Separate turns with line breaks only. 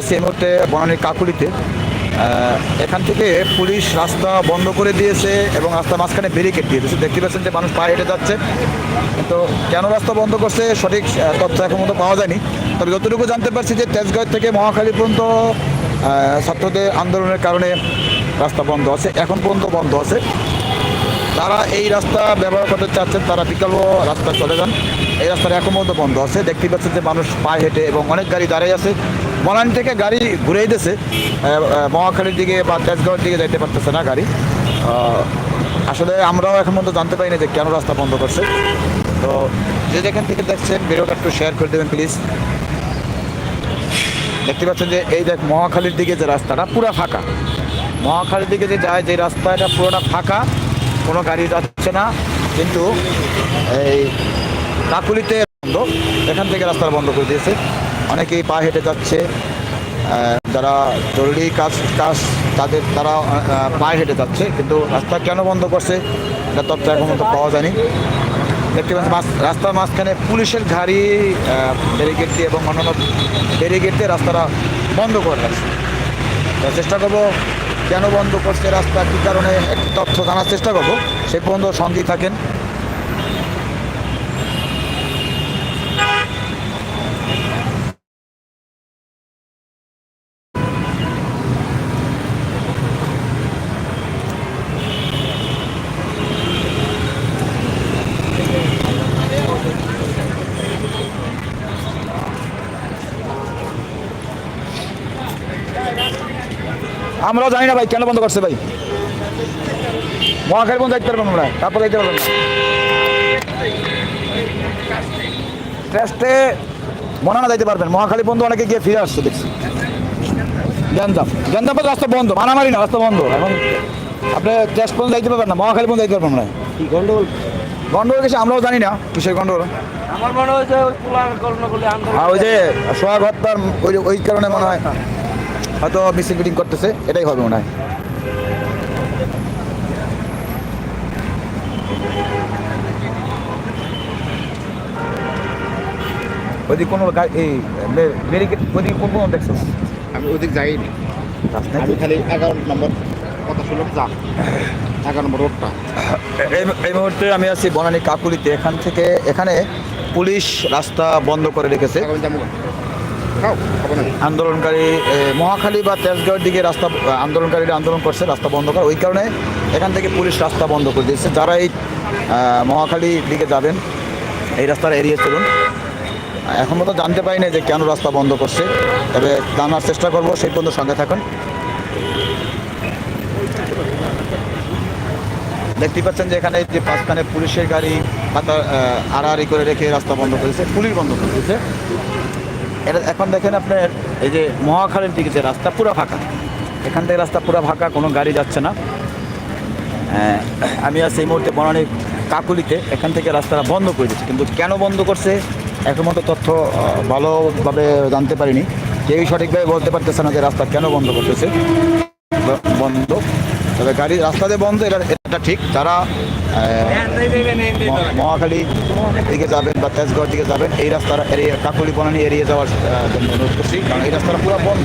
আছি এই মুহূর্তে বনানীর কাকুলিতে। এখান থেকে পুলিশ রাস্তা বন্ধ করে দিয়েছে এবং রাস্তা মাঝখানে ব্যারিকেড দিয়ে দিয়েছে দেখতে পাচ্ছেন যে মানুষ পায়ে হেঁটে যাচ্ছে। তো কেন রাস্তা বন্ধ করছে সঠিক তথ্য এখন মতো পাওয়া যায়নি। তবে যতটুকু জানতে পারছি যে তেজগাঁও থেকে মহাখালী পর্যন্ত ছাত্রদের আন্দোলনের কারণে রাস্তা বন্ধ আছে, এখন পর্যন্ত বন্ধ আছে। তারা এই রাস্তা ব্যবহার করতে চাচ্ছেন, তারা বিকল্প রাস্তা চলে যান। এই রাস্তাটা এখন পর্যন্ত বন্ধ আছে। দেখতে পাচ্ছেন যে মানুষ পায়ে হেঁটে এবং অনেক গাড়ি দাঁড়িয়ে আছে। বনানী থেকে গাড়ি ঘুরে দিতেছে মহাখালীর দিকে বা তেজগাঁওয়ের দিকে যাইতে পারতেছে না গাড়ি। আসলে আমরাও এখন পর্যন্ত জানতে পারিনি যে কেন রাস্তা বন্ধ করছে। তো যে যেখান থেকে দেখছেন, ভিডিওটা একটু শেয়ার করে দেবেন প্লিজ দেখতে পাচ্ছেন যে এই দেখ মহাখালীর দিকে যে রাস্তাটা পুরো ফাঁকা। মহাখালীর দিকে যে যায়, যে রাস্তাটা পুরোটা ফাঁকা। কোনো গাড়ি যাচ্ছে না, কিন্তু এই কাকুলিতে বন্ধ, এখান থেকে রাস্তা বন্ধ করে দিয়েছে। অনেকেই পা হেঁটে যাচ্ছে যারা জরুরি কাজ কাজ, তাদের, তারা পায়ে হেঁটে যাচ্ছে, কিন্তু রাস্তা কেন বন্ধ করছে, এটা তথ্য এখন মতো পাওয়া যায়নি। দেখতে পাচ্ছেন রাস্তার মাঝখানে পুলিশের গাড়ি ব্যারিকেড এবং অন্যান্য ব্যারিকেড দিয়ে রাস্তাটা বন্ধ করে রাখছে। তো চেষ্টা করব কেন বন্ধ করছে রাস্তা? কী কারণে? একটি তথ্য জানার চেষ্টা করব। সে পর্যন্ত সঙ্গেই থাকেন। আমরাও জানি না ভাই কেন বন্ধ করছে ভাই? মহাখালী বন্ধ দেখতে পারবেন আমরা তারপর দেখতে পারবেন। টেস্টে মনে না যাইতে পারবেন মহাখালী বন্ধ অনেকে গিয়ে ফিরে আসছে দেখছি। গ্যাঞ্জাম। পথে রাস্তা বন্ধ মারামারি না রাস্তা বন্ধ। এখন আপনি টেস্ট পর্যন্ত যাইতে পারবেন না মহাখালী পর্যন্ত যাইতে পারবেন না।
কি গন্ডগোল?
গন্ডগোল কিছু আমরাও জানি না কিসের গন্ডগোল।
আমার মনে হয় যে ওই
যে হত্যার ওই ওই কারণে মনে হয় হয়তো মিসিং মিটিং করতেছে এটাই হবে মনে হয়। ওইদিকে কোনো এই ব্যারিকেড ওইদিকে কোন কোন দেখছ?
আমি ওদিক যাইনি। আমি খালি এগারো নম্বর কথা শুনলাম যা। এগারো নম্বর রোডটা
এই মুহূর্তে আমি আছি বনানী কাকুলিতে এখান থেকে এখানে পুলিশ রাস্তা বন্ধ করে রেখেছে। আন্দোলনকারী মহাখালী বা তেজগাঁওয়ের দিকে রাস্তা আন্দোলনকারীরা আন্দোলন করছে রাস্তা বন্ধ করা। ওই কারণে এখান থেকে পুলিশ রাস্তা বন্ধ করে দিয়েছে। যারা এই আহ, মহাখালীর দিকে যাবেন এই রাস্তাটা এড়িয়ে চলুন। এখন মতো জানতে পারি না যে কেন রাস্তা বন্ধ করছে। তবে জানার চেষ্টা করব সেই পর্যন্ত সঙ্গে থাকুন। দেখতে পাচ্ছেন যে এখানে যে পাঁচখানে পুলিশের গাড়ি পাতা আড়াআড়ি করে রেখে রাস্তা বন্ধ করেছে পুলিশ বন্ধ করে দিয়েছে। এটা এখন দেখেন আপনার এই যে মহাখালীর দিকে যে রাস্তা, পুরো ফাঁকা। এখান থেকে রাস্তা পুরো ফাঁকা, কোনো গাড়ি যাচ্ছে না। আমি আছি এই মুহূর্তে বনানীর কাকুলিতে এখান থেকে রাস্তাটা বন্ধ করে দিচ্ছে। কিন্তু কেন বন্ধ করছে, এখন মতো তথ্য ভালোভাবে জানতে পারিনি। কেউই সঠিকভাবে বলতে পারতেছে না যে রাস্তা কেন বন্ধ করতেছে। বন্ধ। তবে গাড়ি রাস্তাতে বন্ধ, এটা এটা ঠিক। তারা মহাখালী দিকে যাবেন বা তেজগড় দিকে যাবেন, এই রাস্তাটা এড়িয়ে, কাকুলি বনানি এড়িয়ে যাওয়ার জন্য অনুরোধ করছি। কারণ এই রাস্তাটা পুরো বন্ধ।